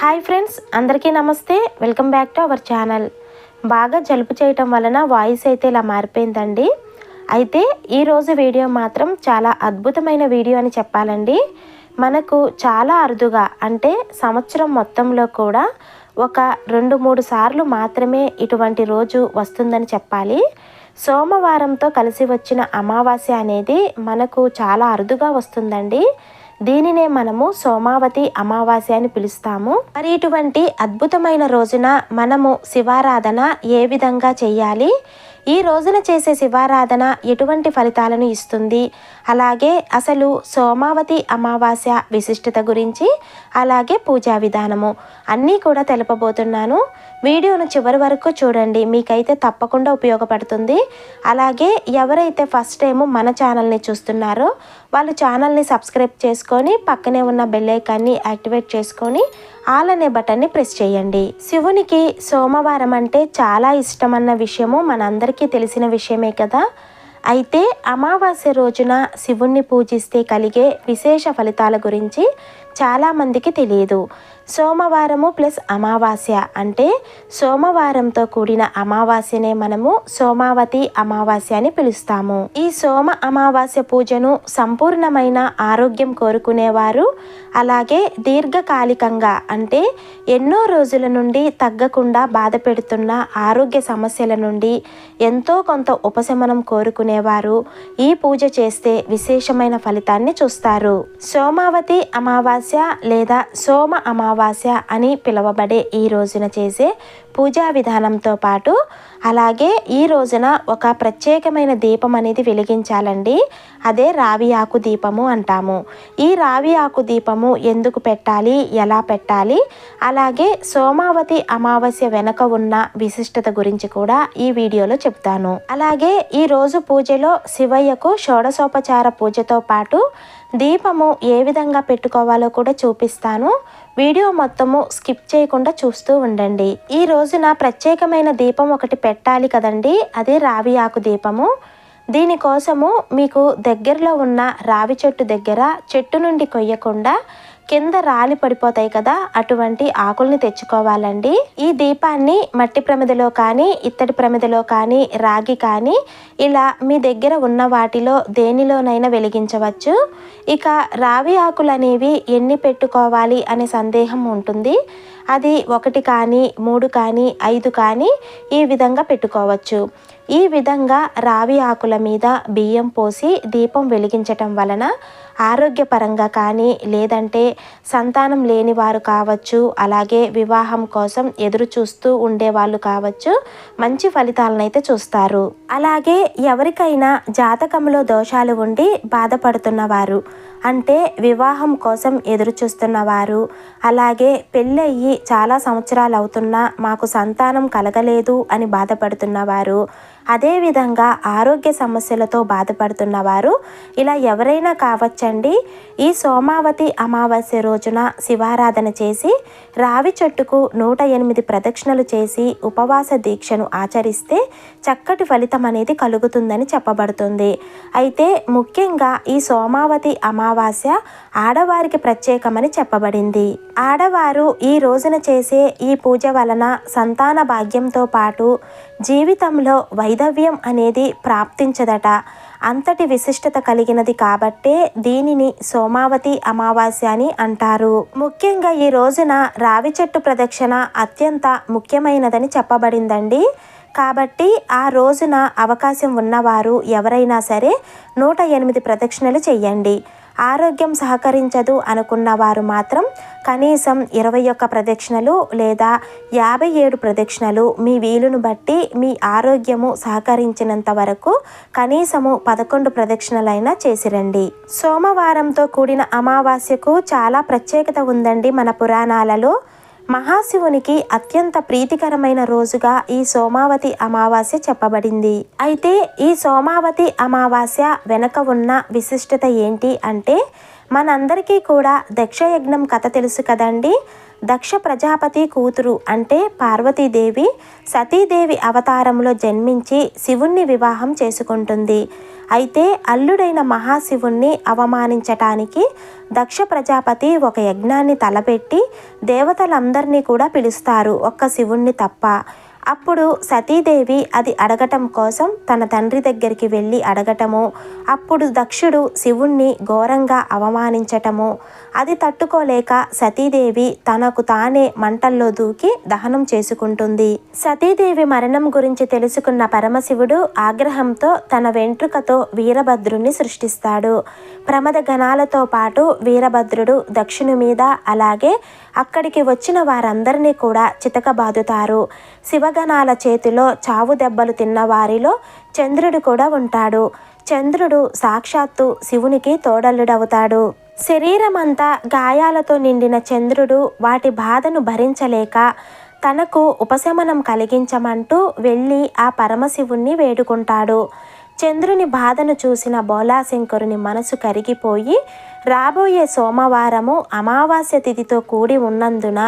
Hi friends అందరికీ నమస్తే. Welcome back to our channel. బాగా జలుబు చేయటం వలన వాయిస్ అయితే ఇలా మారిపోయిందండి. అయితే ఈరోజు వీడియో మాత్రం చాలా అద్భుతమైన వీడియో అని చెప్పాలండి. మనకు చాలా అరుదుగా అంటే సంవత్సరం మొత్తంలో కూడా ఒక రెండు మూడు సార్లు మాత్రమే ఇటువంటి రోజు వస్తుందని చెప్పాలి. సోమవారంతో కలిసి వచ్చిన అమావాస్య అనేది మనకు చాలా అరుదుగా వస్తుందండి. దీనినే మనము సోమావతి అమావాస్య అని పిలుస్తాము. మరి ఇటువంటి అద్భుతమైన రోజున మనము శివారాధన ఏ విధంగా చేయాలి ఈ రోజున చేసే శివారాధన ఎటువంటి ఫలితాలను ఇస్తుంది? అలాగే అసలు సోమావతి అమావాస్య విశిష్టత గురించి అలాగే పూజా విధానము అన్నీ కూడా తెలపబోతున్నాను. వీడియోను చివరి వరకు చూడండి. మీకైతే తప్పకుండా ఉపయోగపడుతుంది. అలాగే ఎవరైతే ఫస్ట్ టైం మన ఛానల్ని చూస్తున్నారో వాళ్ళు ఛానల్ని సబ్స్క్రైబ్ చేసుకొని పక్కనే ఉన్న బెల్ ఐకాన్ని యాక్టివేట్ చేసుకొని ఆల్ అనే బటన్ని ప్రెస్ చేయండి. శివునికి సోమవారం అంటే చాలా ఇష్టమన్న విషయము మనందరికీ తెలిసిన విషయమే కదా? అయితే అమావాస్య రోజున శివుణ్ణి పూజిస్తే కలిగే విశేష ఫలితాల గురించి చాలామందికి తెలియదు. సోమవారము ప్లస్ అమావాస్య అంటే సోమవారంతో కూడిన అమావాస్యనే మనము సోమావతి అమావాస్య అని పిలుస్తాము. ఈ సోమ అమావాస్య పూజను సంపూర్ణమైన ఆరోగ్యం కోరుకునేవారు. అలాగే దీర్ఘకాలికంగా అంటే ఎన్నో రోజుల నుండి తగ్గకుండా బాధ పెడుతున్న ఆరోగ్య సమస్యల నుండి ఎంతో కొంత ఉపశమనం కోరుకునేవారు. ఈ పూజ చేస్తే విశేషమైన ఫలితాన్ని చూస్తారు. సోమావతి అమావాస్య లేదా సోమ అమావాస్య అని పిలువబడే ఈ రోజున చేసే పూజా విధానంతో పాటు అలాగే ఈ రోజున ఒక ప్రత్యేకమైన దీపం అనేది వెలిగించాలండి. అదే రావి ఆకు దీపము అంటాము. ఈ రావి ఆకు దీపము ఎందుకు పెట్టాలి? ఎలా పెట్టాలి? అలాగే సోమావతి అమావాస్య వెనక ఉన్న విశిష్టత గురించి కూడా ఈ వీడియోలో చెప్తాను. అలాగే ఈ రోజు పూజలో శివయ్యకు షోడశోపచార పూజతో పాటు దీపము ఏ విధంగా పెట్టుకోవాలో కూడా చూపిస్తాను. వీడియో మొత్తము స్కిప్ చేయకుండా చూస్తూ ఉండండి. ఈ రోజున ప్రత్యేకమైన దీపం ఒకటి పెట్టాలి కదండి. అదే రావి ఆకు దీపము. దీనికోసము మీకు దగ్గరలో ఉన్న రావి చెట్టు దగ్గర చెట్టు నుండి కొయ్యకుండా కింద రాలి పడిపోతాయి కదా అటువంటి ఆకుల్ని తెచ్చుకోవాలండి. ఈ దీపాన్ని మట్టి ప్రమిదలో కానీ ఇత్తడి ప్రమిదలో కానీ రాగి కానీ ఇలా మీ దగ్గర ఉన్న వాటిలో దేనిలోనైనా వెలిగించవచ్చు. ఇక రావి ఆకులు అనేవి ఎన్ని పెట్టుకోవాలి అనే సందేహం ఉంటుంది. అది ఒకటి కానీ మూడు కానీ ఐదు కానీ ఈ విధంగా పెట్టుకోవచ్చు. ఈ విధంగా రావి ఆకుల మీద బియ్యం పోసి దీపం వెలిగించటం వలన ఆరోగ్యపరంగా కానీ లేదంటే సంతానం లేని వారు కావచ్చు అలాగే వివాహం కోసం ఎదురు చూస్తూ ఉండేవాళ్ళు కావచ్చు మంచి ఫలితాలనైతే చూస్తారు. అలాగే ఎవరికైనా జాతకంలో దోషాలు ఉండి బాధపడుతున్నవారు అంటే వివాహం కోసం ఎదురు చూస్తున్నవారు అలాగే పెళ్ళయ్యి చాలా సంవత్సరాలు అవుతున్నా మాకు సంతానం కలగలేదు అని బాధపడుతున్నవారు అదేవిధంగా ఆరోగ్య సమస్యలతో బాధపడుతున్నవారు ఇలా ఎవరైనా కావచ్చండి. ఈ సోమావతి అమావాస్య రోజున శివారాధన చేసి రావి చెట్టుకు నూట ఎనిమిది ప్రదక్షిణలు చేసి ఉపవాస దీక్షను ఆచరిస్తే చక్కటి ఫలితం అనేది కలుగుతుందని చెప్పబడుతుంది. అయితే ముఖ్యంగా ఈ సోమావతి అమావాస్య ఆడవారికి ప్రత్యేకమని చెప్పబడింది. ఆడవారు ఈ రోజున చేసే ఈ పూజ వలన సంతాన భాగ్యంతో పాటు జీవితంలో వైధవ్యం అనేది ప్రాప్తించదట. అంతటి విశిష్టత కలిగినది కాబట్టే దీనిని సోమావతి అమావాస్య అని అంటారు. ముఖ్యంగా ఈ రోజున రావి చెట్టు ప్రదక్షిణ అత్యంత ముఖ్యమైనదని చెప్పబడిందండి. కాబట్టి ఆ రోజున అవకాశం ఉన్నవారు ఎవరైనా సరే నూట ఎనిమిది ప్రదక్షిణలు చెయ్యండి ఆరోగ్యం సహకరించదు అనుకున్న వారు మాత్రం కనీసం ఇరవై ఒక్క ప్రదక్షిణలు లేదా యాభై ఏడు ప్రదక్షిణలు మీ వీలును బట్టి మీ ఆరోగ్యము సహకరించినంత వరకు కనీసము పదకొండు ప్రదక్షిణలైనా చేసిరండి. సోమవారంతో కూడిన అమావాస్యకు చాలా ప్రత్యేకత ఉందండి మన పురాణాలలో. మహాశివునికి అత్యంత ప్రీతికరమైన రోజుగా ఈ సోమావతి అమావాస్య చెప్పబడింది. అయితే ఈ సోమావతి అమావాస్య వెనక ఉన్న విశిష్టత ఏంటి అంటే మనందరికీ కూడా దక్షయజ్ఞం కథ తెలుసు కదండి. దక్ష ప్రజాపతి కూతురు అంటే పార్వతీదేవి సతీదేవి అవతారంలో జన్మించి శివుణ్ణి వివాహం చేసుకుంటుంది. అయితే అల్లుడైన మహాశివుణ్ణి అవమానించటానికి దక్ష ప్రజాపతి ఒక యజ్ఞాన్ని తలపెట్టి దేవతలందరినీ కూడా పిలుస్తారు ఒక్క శివుణ్ణి తప్ప. అప్పుడు సతీదేవి అది అడగటం కోసం తన తండ్రి దగ్గరికి వెళ్ళి అడగటము. అప్పుడు దక్షుడు శివుణ్ణి ఘోరంగా అవమానించటము. అది తట్టుకోలేక సతీదేవి తనకు తానే మంటల్లో దూకి దహనం చేసుకుంటుంది. సతీదేవి మరణం గురించి తెలుసుకున్న పరమశివుడు ఆగ్రహంతో తన వెంట్రుకతో వీరభద్రుణ్ణి సృష్టిస్తాడు. ప్రమద గణాలతో పాటు వీరభద్రుడు దక్షిణ మీద అలాగే అక్కడికి వచ్చిన వారందరినీ కూడా చితకబాదుతారు. శివగణాల చేతిలో చావు దెబ్బలు తిన్న వారిలో చంద్రుడు కూడా ఉంటాడు. చంద్రుడు సాక్షాత్తు శివునికి తోడల్లుడవుతాడు. శరీరమంతా గాయాలతో నిండిన చంద్రుడు వాటి బాధను భరించలేక తనకు ఉపశమనం కలిగించమంటూ వెళ్ళి ఆ పరమశివుణ్ణి వేడుకుంటాడు. చంద్రుని బాధను చూసిన బోలాశంకరుని మనసు కరిగిపోయి రాబోయే సోమవారము అమావాస్య తిథితో కూడి ఉన్నందున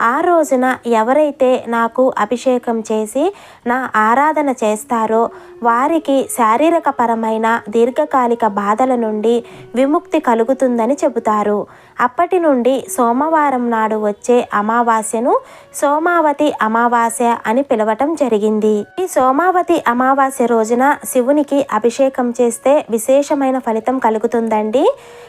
ఆ రోజున ఎవరైతే నాకు అభిషేకం చేసి నా ఆరాధన చేస్తారో వారికి శారీరకపరమైన దీర్ఘకాలిక బాధల నుండి విముక్తి కలుగుతుందని చెబుతారు. అప్పటి నుండి సోమవారం నాడు వచ్చే అమావాస్యను సోమావతి అమావాస్య అని పిలవటం జరిగింది. ఈ సోమావతి అమావాస్య రోజున శివునికి అభిషేకం చేస్తే విశేషమైన ఫలితం కలుగుతుందండి.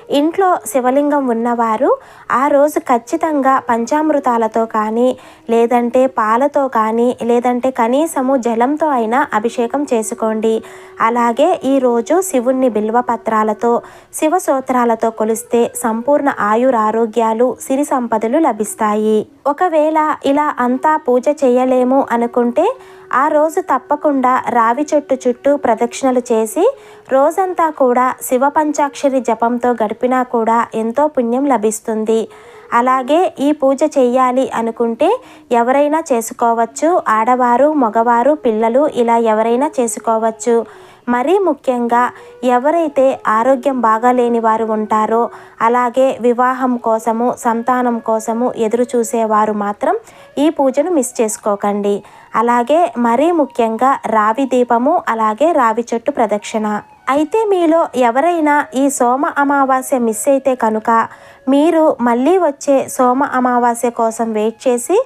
ఇంట్లో శివలింగం ఉన్నవారు ఆ రోజు ఖచ్చితంగా పంచామృతాలతో కానీ లేదంటే పాలతో కానీ లేదంటే కనీసము జలంతో అయినా అభిషేకం చేసుకోండి. అలాగే ఈరోజు శివుణ్ణి బిల్వపత్రాలతో శివ సూత్రాలతో కొలిస్తే సంపూర్ణ ఆయురారోగ్యాలు సిరి సంపదలు లభిస్తాయి. ఒకవేళ ఇలా అంతా పూజ చేయలేము అనుకుంటే ఆ రోజు తప్పకుండా రావి చెట్టు చుట్టూ ప్రదక్షిణలు చేసి రోజంతా కూడా శివ పంచాక్షరి జపంతో గడిపినా కూడా ఎంతో పుణ్యం లభిస్తుంది. అలాగే ఈ పూజ చేయాలి అనుకుంటే ఎవరైనా చేసుకోవచ్చు. ఆడవారు మగవారు పిల్లలు ఇలా ఎవరైనా చేసుకోవచ్చు. మరీ ముఖ్యంగా ఎవరైతే ఆరోగ్యం బాగాలేని వారు ఉంటారో అలాగే వివాహం కోసము సంతానం కోసము ఎదురు చూసేవారు మాత్రం ఈ పూజను మిస్ చేసుకోకండి. అలాగే మరీ ముఖ్యంగా రావి దీపము అలాగే రావి చెట్టు ప్రదక్షిణ. అయితే మీలో ఎవరైనా ఈ సోమ అమావాస్య మిస్ అయితే కనుక మీరు మళ్ళీ వచ్చే సోమ అమావాస్య కోసం వెయిట్ చేసి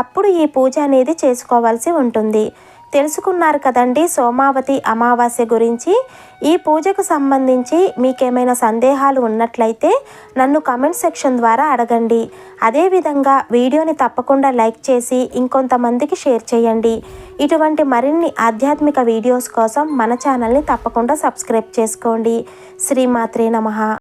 అప్పుడు ఈ పూజ అనేది చేసుకోవాల్సి ఉంటుంది. తెలుసుకున్నారు కదండి సోమావతి అమావాస్య గురించి. ఈ పూజకు సంబంధించి మీకేమైనా సందేహాలు ఉన్నట్లయితే నన్ను కమెంట్ సెక్షన్ ద్వారా అడగండి. అదేవిధంగా వీడియోని తప్పకుండా లైక్ చేసి ఇంకొంతమందికి షేర్ చేయండి. ఇటువంటి మరిన్ని ఆధ్యాత్మిక వీడియోస్ కోసం మన ఛానల్ని తప్పకుండా సబ్స్క్రైబ్ చేసుకోండి. శ్రీమాత్రే నమ.